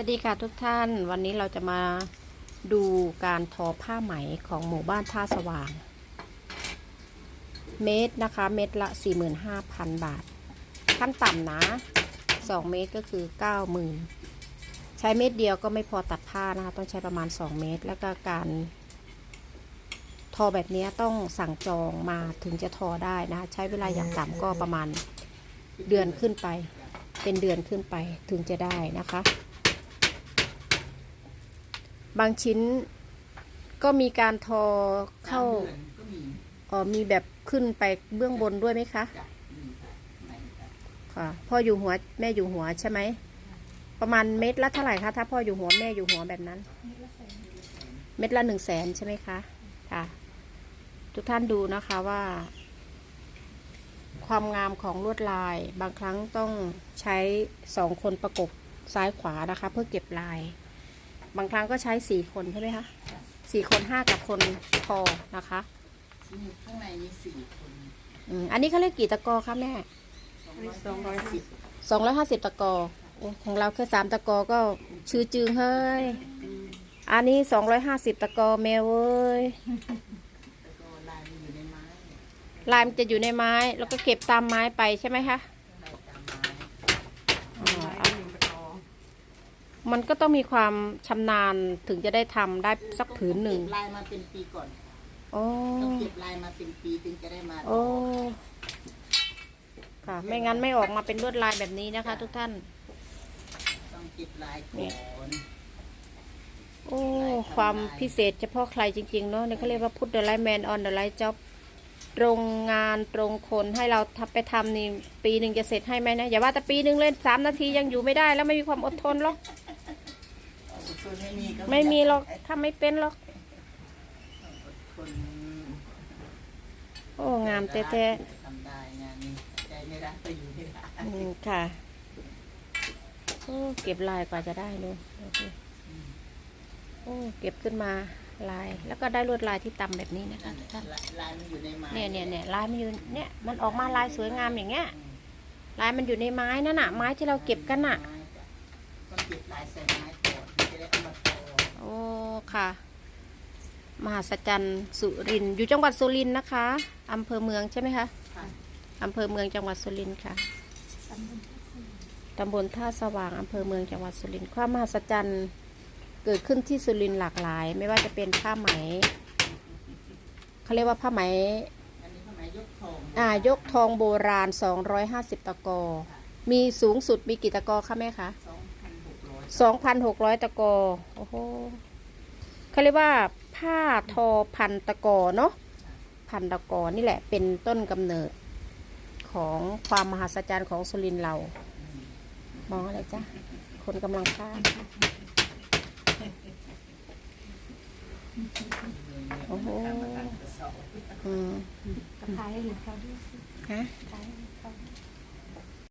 วัสดีค่ะทุกท่านวันนี้เราจะมาดูการทอผ้าไหมของหมู่บ้านท่าสว่าง เมตรนะคะ เม็ดละ 45,000 บาท ขั้นต่ำนะ 2 เมตรก็คือ 90,000 ใช้เม็ดเดียวก็ไม่พอตัดผ้านะคะ ต้องใช้ประมาณ 2 เมตร แล้วก็การ ทอแบบนี้ต้องสั่งจองมาถึงจะทอได้นะะใช้เวลาอย่างต่ำก็ประมาณเดือนขึ้นไป เป็นเดือนขึ้นไปถึงจะได้นะคะ บางชิ้นก็มีการทอเข้าสมดือนก็มีอ๋อมีแบบขึ้นไปเบื้องบนด้วยไหมคะจ้ะมีค่ะไหนจ้ะค่ะ พ่ออยู่หัวแม่อยู่หัวใช่ไหม ประมาณเม็ดละเท่าไหร่คะ ถ้าพ่ออยู่หัวแม่อยู่หัวแบบนั้น เม็ดละหนึ่งแสนใช่ไหมคะ ค่ะ ทุกท่านดูนะคะว่า ความงามของลวดลาย บางครั้งต้องใช้สองคนประกบซ้ายขวานะคะ เพื่อเก็บลาย บางครั้งก็ใช้สี่คนใช่ไหมคะสี่คนห้ากับคนพอนะคะมีข้างในมีสี่คนอืมอันนี้เขาเรียกกี่ตะกอคะแม่สองร้อยสิบสองร้อยห้าสิบตะกอโอ้ของเราแค่สามตะกอก็ชื่อจืงเฮ้ย อันนี้สองร้อยห้าสิบตะกอแมวเว้ยแล้วก็ลายมันอยู่ในไม้ลายมันจะอยู่ในไม้ แล้วก็เก็บตามไม้ไปใช่ไหมคะ ลายตามไม้ อ๋อ มันก็ต้องมีความชำนาญถึงจะได้ทำได้สักผืนหนึ่งเก็บลายมาเป็นปีก่อน โอ้ต้องเก็บลายมาเป็นปีถึงจะได้มาโอ้ค่ะ ไม่งั้นไม่ออกมาเป็นลวดลายแบบนี้นะคะ ทุกท่าน ต้องเก็บลายก่อนโอ้ ความพิเศษเฉพาะใครจริง ๆ เนาะเนี่ยเขาเรียกว่า put the right man on the right job ตรงงานตรงคนให้เราทำไปทำนี่ปีหนึ่งจะเสร็จให้ไหมนะ อย่าว่าแต่ปีหนึ่งเลยสามนาทียังอยู่ไม่ได้แล้วไม่มีความอดทนหรอก อดทนไม่มีก็ไม่มีหรอกทำไม่เป็นหรอกอดทนโอ้งามแท้ทำได้งานนี้ใจไม่รักก็อยู่ไม่ได้ๆอืมค่ะโอ้เก็บลายกว่าจะได้ดูโอเคโอ้เก็บขึ้นมาลาย แล้วก็ได้ลวดลายที่ต่ำแบบนี้นะคะทุกท่านลายลายมันอยู่ในไม้เนี่ยเนี่ยเนี่ยลายมันอยู่เนี่ยมันออกมาลายสวยงามอย่างเงี้ยลายมันอยู่ในไม้นั่นน่ะไม้ที่เราเก็บกันน่ะไม้จ้ะต้องเก็บลายใส่ไม้ ก่อนถึงจะได้เอามาทอโอ้ค่ะ มหัศจรรย์สุรินทร์อยู่จังหวัดสุรินทร์นะคะอำเภอเมืองใช่ไหมคะค่ะอำเภอเมืองจังหวัดสุรินทร์ค่ะตำบลท่าสว่างอำเภอเมืองจังหวัดสุรินทร์ความมหัศจรรย์เกิดขึ้นที่สุรินทร์หลากหลาย ไม่ว่าจะเป็นผ้าไหมเขาเรียกว่าผ้าไหมอันนี้ผ้าไหมยกทองอ่ายกทองโบราณ 250 ตะกอ มีสูงสุดมีกี่ตะกอคะแม่คะ ส องพันหกร้อย2,600ตะกอโอ้โหเขาเรียกว่าผ้าทอพันตะกอเนาะพันตะกอนี่แหละเป็นต้นกำเนิดของความมหัศจรรย์ของสุรินทร์เรา มองอะไรจ๊ะคนกำลังพลาดโอ้โหอืมขายให้เห็นเขาด้วยสิฮะขายให้เขา